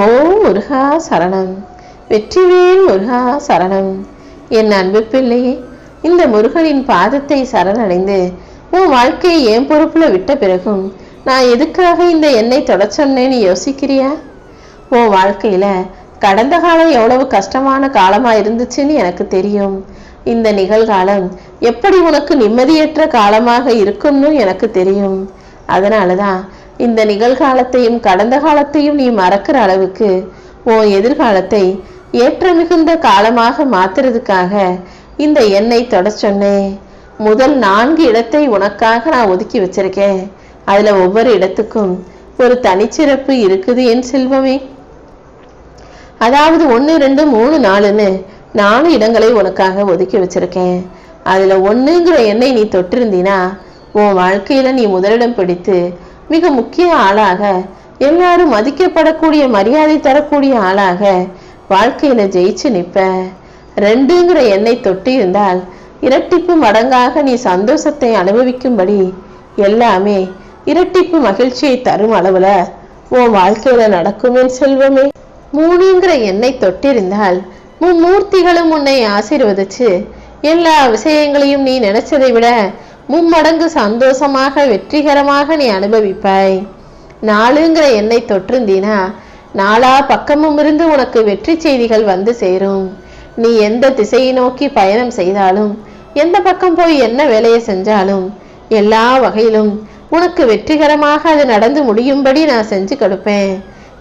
ஓ முருகா சரணம். வெற்றிவேல் முருகா சரணம். என் அன்பு பிள்ளையே இந்த முருகனின் பாதத்தை சரணடைந்து உன் வாழ்க்கையை என் பொறுப்புல விட்ட பிறகும் நான் எதுக்காக இந்த எண்ணெய் தொட சொன்னேன்னு யோசிக்கிறியா? உன் வாழ்க்கையில கடந்த காலம் எவ்வளவு கஷ்டமான காலமா இருந்துச்சுன்னு எனக்கு தெரியும். இந்த நிகழ்காலம் எப்படி உனக்கு நிம்மதியற்ற காலமாக இருக்கும்னு எனக்கு தெரியும். அதனாலதான் இந்த நிகழ்காலத்தையும் கடந்த காலத்தையும் நீ மறக்கிற அளவுக்கு உன் எதிர்காலத்தை ஏற்ற மிகுந்த காலமாக மாத்துறதுக்காக இந்த எண்ணெய் தொட சொன்னேன். முதல் நான்கு இடத்தை உனக்காக நான் ஒதுக்கி வச்சிருக்கேன். அதுல ஒவ்வொரு இடத்துக்கும் ஒரு தனிச்சிறப்பு இருக்குது என் செல்வமே. அதாவது ஒன்று ரெண்டு மூணு நாலுன்னு நாலு இடங்களை உனக்காக ஒதுக்கி வச்சிருக்கேன். அதுல ஒன்றுங்கிற எண்ணெய் நீ தொட்டிருந்தீனா உன் வாழ்க்கையில நீ முதலிடம் பிடித்து மிக முக்கிய ஆளாக எல்லாரும் மதிக்கப்படக்கூடிய மரியாதை தரக்கூடிய ஆளாக வாழ்க்கையில ஜெயிச்சு நிப்ப. ரெண்டுங்கிற எண்ணெய் தொட்டி இருந்தால் இரட்டிப்பு மடங்காக நீ சந்தோஷத்தை அனுபவிக்கும்படி எல்லாமே இரட்டிப்பு மகிழ்ச்சியை தரும் அளவுல உன் வாழ்க்கையில நடக்குமே செல்வமே. மூணுங்கிற எண்ணெய் தொட்டிருந்தால் மும்மூர்த்திகளும் உன்னை ஆசீர்வதிச்சு எல்லா விஷயங்களையும் நீ நினைச்சதை விட மும்மடங்கு சந்தோஷமாக வெற்றிகரமாக நீ அனுபவிப்பாய். நாளுங்கிற என்னை தொற்றுந்தீனா நாலா பக்கமும் இருந்து உனக்கு வெற்றி செய்திகள் வந்து சேரும். நீ எந்த திசையை நோக்கி பயணம் செய்தாலும் எந்த பக்கம் போய் என்ன வேலையை செஞ்சாலும் எல்லா வகையிலும் உனக்கு வெற்றிகரமாக அது நடந்து முடியும்படி நான் செஞ்சு கொடுப்பேன்.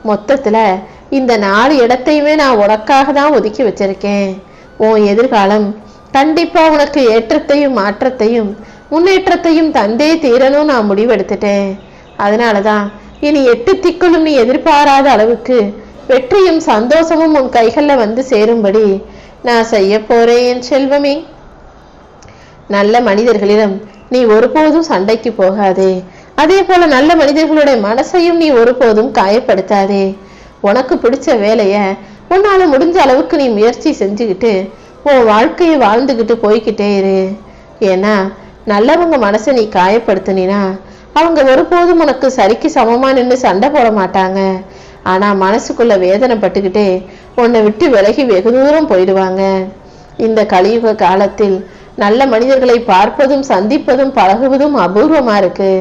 மொத்தத்துல இந்த நாலு இடத்தையுமே நான் உனக்காக தான் ஒதுக்கி வச்சிருக்கேன். உன் எதிர்காலம் கண்டிப்பா உனக்கு ஏற்றத்தையும் மாற்றத்தையும் முன்னேற்றத்தையும் தந்தே தீரணும் நான் முடிவெடுத்துட்டேன். அதனாலதான் இனி எட்டு திக்கலும் நீ எதிர்பாராத அளவுக்கு வெற்றியும் சந்தோஷமும் உன் கைகள்ல வந்து சேரும்படி நான் செய்ய போறேன் என் செல்வமே. நல்ல மனிதர்களிடம் நீ ஒருபோதும் சண்டைக்கு போகாதே. அதே போல நல்ல மனிதர்களுடைய மனசையும் நீ ஒருபோதும் காயப்படுத்தாதே. உனக்கு பிடிச்ச வேலைய உன்னால முடிஞ்ச அளவுக்கு நீ முயற்சி செஞ்சுக்கிட்டு உன் வாழ்க்கையை வாழ்ந்துக்கிட்டு போய்க்கிட்டே இரு. ஏன்னா நல்லவங்க மனசை நீ காயப்படுத்தினா அவங்க ஒருபோதும் உனக்கு சரிக்கு சமமா நின்று சண்டை போட மாட்டாங்க. ஆனா மனசுக்குள்ள வேதனைப்பட்டுக்கிட்டே உன்னை விட்டு விலகி வெகு தூரம் போயிடுவாங்க. இந்த கலியுக காலத்தில் நல்ல மனிதர்களை பார்ப்பதும் சந்திப்பதும் பழகுவதும் அபூர்வமா இருக்கு.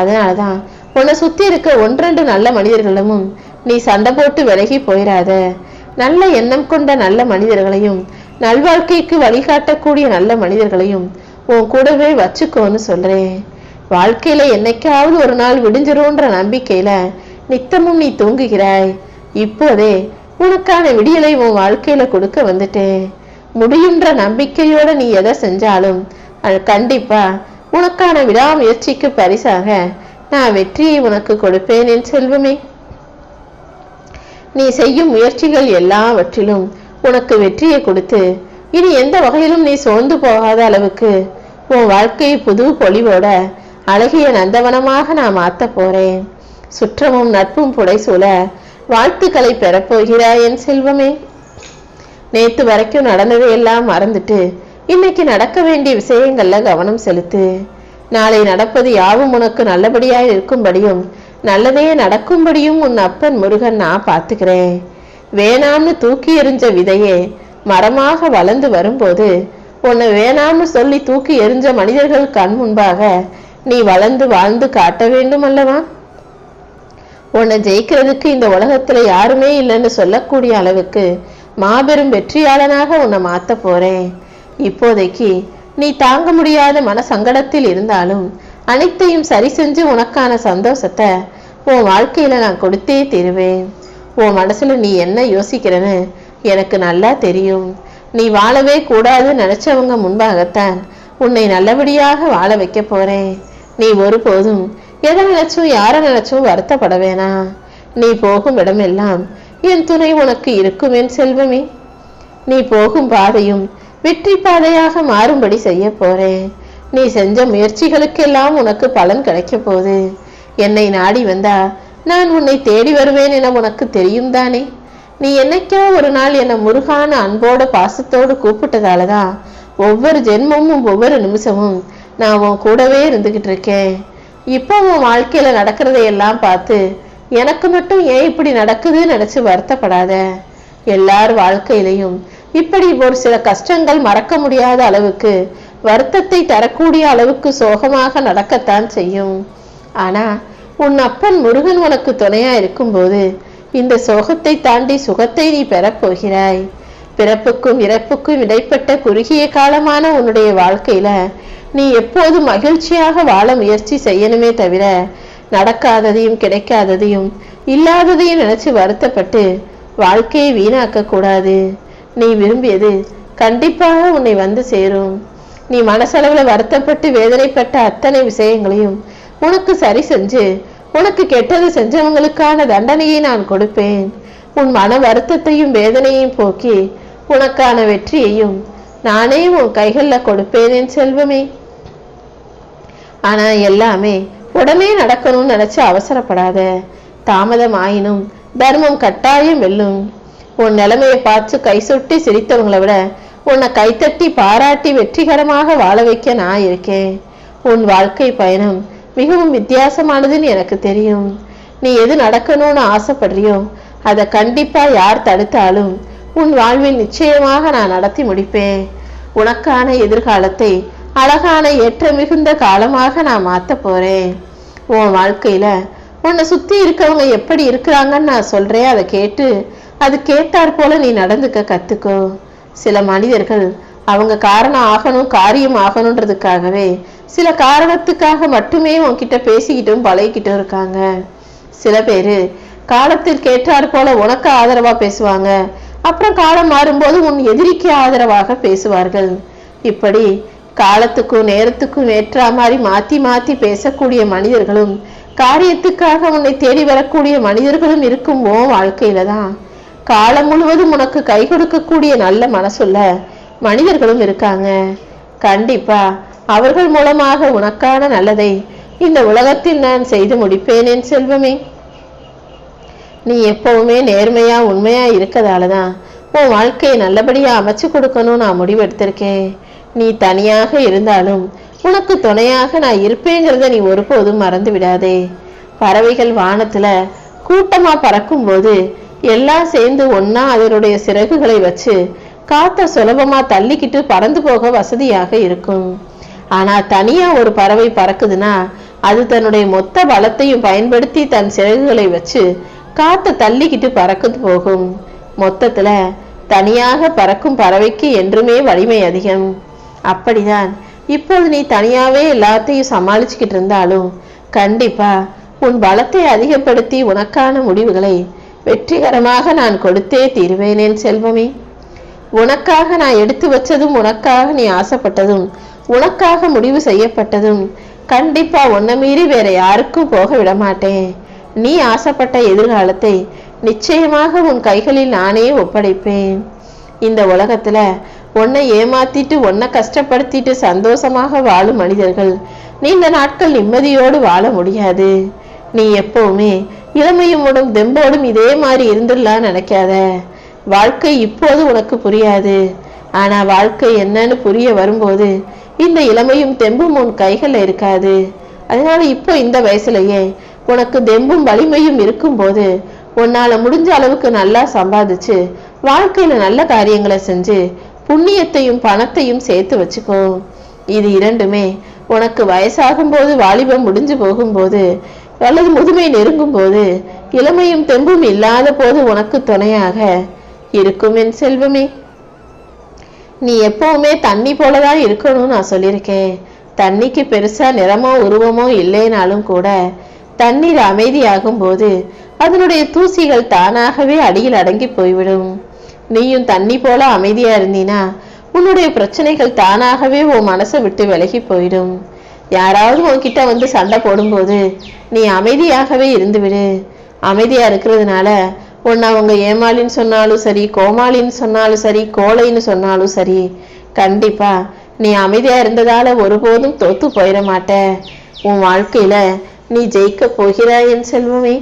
அதனாலதான் உன்னை சுத்தி இருக்க ஒன்றெண்டு நல்ல மனிதர்களும் நீ சண்டை போட்டு விலகி போயிடாத நல்ல எண்ணம் கொண்ட நல்ல மனிதர்களையும் நல்வாழ்க்கைக்கு வழிகாட்டக்கூடிய நல்ல மனிதர்களையும் உன் கூடவே வச்சுக்கோன்னு சொல்றேன். வாழ்க்கையில என்னைக்காவது ஒரு நாள் விடிஞ்சிரும்ன்ற நம்பிக்கையில நித்தமும் நீ தூங்குகிறாய். இப்போதே உனக்கான விடியலை உன் வாழ்க்கையில கொடுக்க வந்துட்டேன். முடியுன்ற நம்பிக்கையோட நீ எதை செஞ்சாலும் அது கண்டிப்பா உனக்கான விடாமுயற்சிக்கு பரிசாக நான் வெற்றியை உனக்கு கொடுப்பேன் என் செல்வமே. நீ செய்யும் முயற்சிகள் எல்லாவற்றிலும் உனக்கு வெற்றியை கொடுத்து இனி எந்த வகையிலும் நீ சோர்ந்து போகாத அளவுக்கு உன் வாழ்க்கையை புது பொலிவோட அழகிய நந்தவனமாக நான் மாற்ற போறேன். சுற்றமும் நட்பும் புடைசூல வாழ்த்துக்களை பெறப்போகிறாய் என் செல்வமே. நேத்து வரைக்கும் நடந்ததை எல்லாம் மறந்துட்டு இன்னைக்கு நடக்க வேண்டிய விஷயங்கள்ல கவனம் செலுத்து. நாளை நடப்பது யாவும் உனக்கு நல்லபடியாய் இருக்கும்படியும் நல்லதே நடக்கும்படியும் உன் அப்பன் முருகன் நான் பார்த்துக்கிறேன். வேணாம்னு தூக்கி எறிஞ்ச விதையே மரமாக வளர்ந்து வரும்போது உன்னை வேணாம்னு சொல்லி தூக்கி எறிஞ்ச மனிதர்கள் கண் முன்பாக நீ வளர்ந்து வாழ்ந்து காட்ட வேண்டும் அல்லவா உன்னை ஜெயிக்கிறதுக்கு இந்த உலகத்துல யாருமே இல்லைன்னு சொல்லக்கூடிய அளவுக்கு மாபெரும் வெற்றியாளனாக உன்னை மாத்த போறேன். இப்போதைக்கு நீ தாங்க முடியாத மன சங்கடத்தில் இருந்தாலும் அனைத்தையும் சரி செஞ்சு உனக்கான சந்தோஷத்தை உன் வாழ்க்கையில நான் கொடுத்தே தருவேன். உன் மனசுல நீ என்ன யோசிக்கிறன்னு எனக்கு நல்லா தெரியும். நீ வாழவே கூடாது நினைச்சவங்க முன்பாகத்தான் உன்னை நல்லபடியாக வாழ வைக்க போறேன். நீ ஒருபோதும் எதை நினைச்சும் யாரை நினைச்சும் வருத்தப்பட வேணாம். நீ போகும் இடமெல்லாம் என் துணை உனக்கு இருக்கும் என் செல்வமே. நீ போகும் பாதையும் வெற்றி பாதையாக மாறும்படி செய்ய போறேன். நீ செஞ்ச முயற்சிகளுக்கெல்லாம் உனக்கு பலன் கிடைக்க போகுது. என்னை நாடி வந்தா நான் உன்னை தேடி வருவேன் என உனக்கு தெரியும் தானே? நீ என்னைக்கோ ஒரு நாள் என்னை முருகான அன்போட பாசத்தோடு கூப்பிட்டதால தான் ஒவ்வொரு ஜென்மமும் ஒவ்வொரு நிமிஷமும் நான் உன் கூடவே இருந்துகிட்டு இருக்கேன். இப்போ உன் வாழ்க்கையில நடக்கிறதையெல்லாம் பார்த்து எனக்கு மட்டும் ஏன் இப்படி நடக்குதுன்னு நினைச்சு வருத்தப்படாத. எல்லார் வாழ்க்கையிலையும் இப்படி ஒரு சில கஷ்டங்கள் மறக்க முடியாத அளவுக்கு வருத்தத்தை தரக்கூடிய அளவுக்கு சோகமாக நடக்கத்தான் செய்யும். ஆனா உன் அப்பன் முருகன் உனக்கு துணையா இருக்கும்போது இந்த சோகத்தை தாண்டி சுகத்தை நீ பெறப்போகிறாய் பிறப்புக்கும் இறப்புக்கும் இடைப்பட்ட குறுகிய காலமான உன்னுடைய வாழ்க்கையில நீ எப்போதும் மகிழ்ச்சியாக வாழ முயற்சி செய்யணுமே தவிர நடக்காததையும் கிடைக்காததையும் இல்லாததையும் நினைச்சு வருத்தப்பட்டு வாழ்க்கையை வீணாக்க கூடாது. நீ விரும்பியது கண்டிப்பாக உன்னை வந்து சேரும். நீ மனசளவுல வருத்தப்பட்டு வேதனைப்பட்ட அத்தனை விஷயங்களையும் உனக்கு சரி செஞ்சு உனக்கு கெட்டது செஞ்சவங்களுக்கான தண்டனையை நான் கொடுப்பேன். உன் மன வருத்தத்தையும் வேதனையும் போக்கி உனக்கான வெற்றியையும் நானே உன் கைகளில் கொடுப்பேன் என் செல்வமே. ஆனா எல்லாமே உடனே நடக்கணும்னு நினச்சி அவசரப்படாத. தாமதம் ஆயினும் தர்மம் கட்டாயம் வெல்லும். உன் நிலைமையை பார்த்து கை சுட்டி சிரித்தவங்களை விட உன்னை கைத்தட்டி பாராட்டி வெற்றிகரமாக வாழ வைக்க நான் இருக்கேன். உன் வாழ்க்கை பயணம் மிகவும் வித்தியாசமானதுன்னு எனக்கு தெரியும். நீ எது நடக்கணும்னு ஆசைப்படுறியோ அதை கண்டிப்பா யார் தடுத்தாலும் உன் வாழ்வில் நிச்சயமாக நான் நடத்தி முடிப்பேன். உனக்கான எதிர்காலத்தை அழகான ஏற்ற மிகுந்த காலமாக நான் மாத்த போறேன். உன் வாழ்க்கையில உன்னை சுத்தி இருக்கவங்க எப்படி இருக்கிறாங்கன்னு நான் சொல்றேன். அதை கேட்டு அது கேட்டார் போல நீ நடந்துக்க கத்துக்கோ. சில மனிதர்கள் அவங்க காரணம் ஆகணும் காரியம் ஆகணுன்றதுக்காகவே சில காரணத்துக்காக மட்டுமே உன்கிட்ட பேசிக்கிட்டும் பழகிக்கிட்டும் இருக்காங்க. சில பேர் காலத்தில் கேட்டார் போல உனக்கு ஆதரவா பேசுவாங்க. அப்புறம் காலம் மாறும்போது உன் எதிரிக்கு ஆதரவாக பேசுவார்கள். இப்படி காலத்துக்கும் நேரத்துக்கும் ஏற்றா மாதிரி மாத்தி மாத்தி பேசக்கூடிய மனிதர்களும் காரியத்துக்காக உன்னை தேடி வரக்கூடிய மனிதர்களும் இருக்கும் ஓ வாழ்க்கையில தான். காலம் முழுவதும் உனக்கு கை கொடுக்கக்கூடிய நல்ல மனசுள்ள மனிதர்களும் இருக்காங்க. கண்டிப்பா அவர்கள் மூலமாக உனக்கான நல்லதை இந்த உலகத்தில் நான் செய்து முடிப்பேன் என் செல்வமே. நீ எப்பவுமே நேர்மையா உண்மையா இருக்கதால தான் உன் வாழ்க்கையை நல்லபடியா அமைச்சு கொடுக்கணும் நான் முடிவெடுத்திருக்கேன். நீ தனியாக இருந்தாலும் உனக்கு துணையாக நான் இருப்பேங்கிறத நீ ஒருபோதும் மறந்து விடாதே. பறவைகள் வானத்துல கூட்டமா பறக்கும்போது எல்லாம் சேர்ந்து ஒன்னா அதனுடைய சிறகுகளை வச்சு காத்த சுலபமா தள்ளிக்கிட்டு பறந்து போக வசதியாக இருக்கும். ஆனா தனியா ஒரு பறவை பறக்குதுன்னா அது தன்னுடைய மொத்த பலத்தையும் பயன்படுத்தி தன் சிறகுகளை வச்சு காத்த தள்ளிக்கிட்டு பறக்குது போகும். மொத்தத்துல தனியாக பறக்கும் பறவைக்கு என்றுமே வலிமை அதிகம். அப்படிதான் இப்போது நீ தனியாவே எல்லாத்தையும் சமாளிச்சுக்கிட்டு இருந்தாலும் கண்டிப்பா உன் பலத்தை அதிகப்படுத்தி உனக்கான முடிவுகளை வெற்றிகரமாக நான் கொடுத்தே தீருவேனேன் செல்வமே. உனக்காக நான் எடுத்து வச்சதும் உனக்காக நீ ஆசைப்பட்டதும் உனக்காக முடிவு செய்யப்பட்டதும் கண்டிப்பா உன்னை மீறி வேற யாருக்கும் போக விட மாட்டேன் நீ ஆசைப்பட்ட எதிர்காலத்தை நிச்சயமாக உன் கைகளில் நானே ஒப்படைப்பேன். இந்த உலகத்துல உன்னை ஏமாத்திட்டு உன்னை கஷ்டப்படுத்திட்டு சந்தோஷமாக வாழும் மனிதர்கள் நீண்ட நாட்கள் நிம்மதியோடு வாழ முடியாது. நீ எப்பவுமே இளமையும் உடும் தெம்போடும் இதே மாதிரி இருந்துடலாம் நினைக்காத. வாழ்க்கை இப்போது உனக்கு புரியாது. ஆனா வாழ்க்கை என்னன்னு புரிய வரும்போது இந்த இளமையும் தெம்பும் உன் கைகள்ல இருக்காது. அதனால இப்போ இந்த வயசுலயே உனக்கு தெம்பும் வலிமையும் இருக்கும்போது உன்னால முடிஞ்ச அளவுக்கு நல்லா சம்பாதிச்சு வாழ்க்கையில நல்ல காரியங்களை செஞ்சு புண்ணியத்தையும் பணத்தையும் சேர்த்து வச்சுக்கோ. இது இரண்டுமே உனக்கு வயசாகும் போது வாலிபம் முடிஞ்சு போகும்போது அல்லது முதுமை நெருங்கும் போது இளமையும் தெம்பும் இல்லாத போது உனக்கு துணையாக இருக்கும் என் செல்வமே. நீ எப்பவுமே தண்ணி போலதான் இருக்கணும்னு நான் சொல்லியிருக்கேன். தண்ணிக்கு பெருசா நிறமோ உருவமோ இல்லைனாலும் கூட தண்ணீர் அமைதியாகும் போது அதனுடைய தூசிகள் தானாகவே அடியில் அடங்கி போய்விடும். நீயும் தண்ணி போல அமைதியா இருந்தீனா உன்னுடைய பிரச்சனைகள் தானாகவே உன் மனசை விட்டு விலகி போயிடும். யாராவது உன்கிட்ட வந்து சண்டை போடும்போது நீ அமைதியாகவே இருந்து விடு அமைதியா இருக்கிறதுனால ஒன்று அவங்க ஏமாளின்னு சொன்னாலும் சரி கோமாளின்னு சொன்னாலும் சரி கோழைன்னு சொன்னாலும் சரி கண்டிப்பா நீ அமைதியா இருந்ததால ஒருபோதும் தோத்து போயிட மாட்ட உன் வாழ்க்கையில நீ ஜெயிக்க போகிறாய் என் செல்வமே.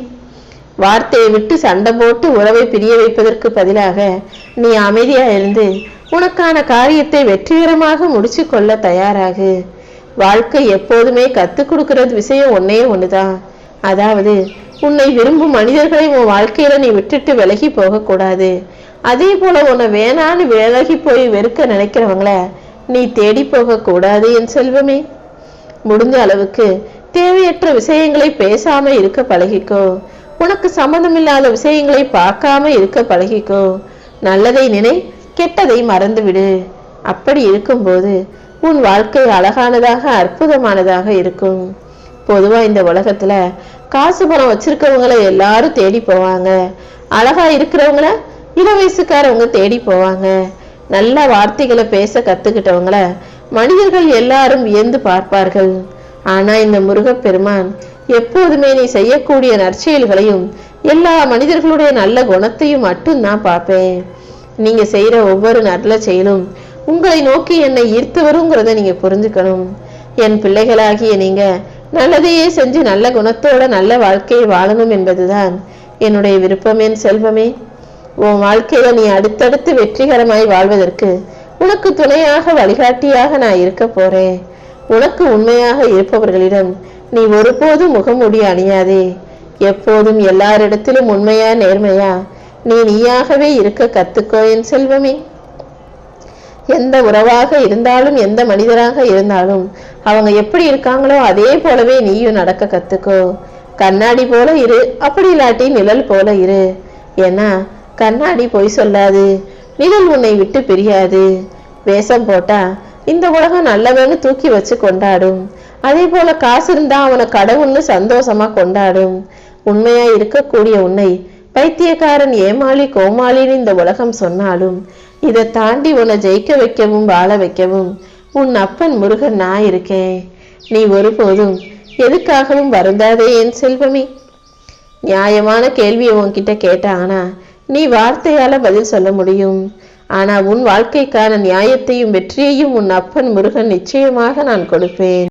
வார்த்தையை விட்டு சண்டை போட்டு உறவை பிரிய வைப்பதற்கு பதிலாக நீ அமைதியா இருந்து உனக்கான காரியத்தை வெற்றிகரமாக முடிச்சு கொள்ள தயாராகு. வாழ்க்கை எப்போதுமே கற்றுக் கொடுக்கறது விஷயம் ஒன்னே ஒண்ணுதான். அதாவது உன்னை விரும்பும் மனிதர்களை உன் வாழ்க்கையில நீ விட்டுட்டு விலகி போகக்கூடாது. அதே போல உன்னை வேணான்னு விலகி போய் வெறுக்க நினைக்கிறவங்கள நீ தேடி போக கூடாது என் செல்வமே. முடிஞ்ச அளவுக்கு தேவையற்ற விஷயங்களை பேசாம இருக்க பழகிக்கோ. உனக்கு சம்மந்தமில்லாத விஷயங்களை பார்க்காம இருக்க பழகிக்கோ. நல்லதை நினை கெட்டதை மறந்து விடு அப்படி இருக்கும்போது உன் வாழ்க்கை அழகானதாக அற்புதமானதாக இருக்கும். பொதுவா இந்த உலகத்துல காசு பணம் வச்சிருக்கவங்கள எல்லாரும் தேடி போவாங்க. அழகா இருக்கிறவங்கள இள வயசுக்காரவங்க தேடி போவாங்க. நல்ல வார்த்தைகளை பேச கத்துக்கிட்டவங்கள மனிதர்கள் எல்லாரும் வியந்து பார்ப்பார்கள். ஆனா இந்த முருகப்பெருமான் எப்போதுமே நீ செய்யக்கூடிய நற்செயல்களையும் எல்லா மனிதர்களுடைய நல்ல குணத்தையும் மட்டும்தான் பார்ப்பேன். நீங்க செய்யற ஒவ்வொரு நல்ல செயலும் உங்களை நோக்கி என்னை ஈர்த்து வருங்கிறத நீங்க புரிஞ்சுக்கணும் என் பிள்ளைகளாகிய நீங்க நல்லதையே செஞ்சு நல்ல குணத்தோட நல்ல வாழ்க்கையை வாழணும் என்பதுதான் என்னுடைய விருப்பம் என் செல்வமே. உன் வாழ்க்கையில நீ அடுத்தடுத்து வெற்றிகரமாய் வாழ்வதற்கு உனக்கு துணையாக வழிகாட்டியாக நான் இருக்க போறேன். உனக்கு உண்மையாக இருப்பவர்களிடம் நீ ஒருபோதும் முகமுடி அணியாதே. எப்போதும் எல்லாரிடத்திலும் உண்மையா நேர்மையா நீ நீயாகவே இருக்க கத்துக்கோ என் செல்வமே. எந்த உறவாக இருந்தாலும் எந்த மனிதராக இருந்தாலும் அவங்க எப்படி இருக்காங்களோ அதே போலவே நீயும் நடக்க கத்துக்கோ. கண்ணாடி போல இரு அப்படி இல்லாட்டி நிழல் போல இரு. ஏன்னா கண்ணாடி பொய் சொல்லாது நிழல் உன்னை விட்டு பிரியாது. வேஷம் போட்டா இந்த உலகம் நல்லவன்னு தூக்கி வச்சு கொண்டாடும். அதே போல காசு இருந்தா அவனை கடவுள்னு சந்தோஷமா கொண்டாடும். உண்மையா இருக்கக்கூடிய உன்னை பைத்தியக்காரன் ஏமாளி கோமாளின்னு இந்த உலகம் சொன்னாலும் இதை தாண்டி உன்னை ஜெயிக்க வைக்கவும் வாழ வைக்கவும் உன் அப்பன் முருகன் நான் இருக்கேன். நீ ஒருபோதும் எதுக்காகவும் வருந்தாதே என் செல்வமே. நியாயமான கேள்வியை உன்கிட்ட கேட்டானா நீ வார்த்தையால பதில் சொல்ல முடியும். ஆனா உன் வாழ்க்கைக்கான நியாயத்தையும் வெற்றியையும் உன் அப்பன் முருகன் நிச்சயமாக நான் கொடுப்பேன்.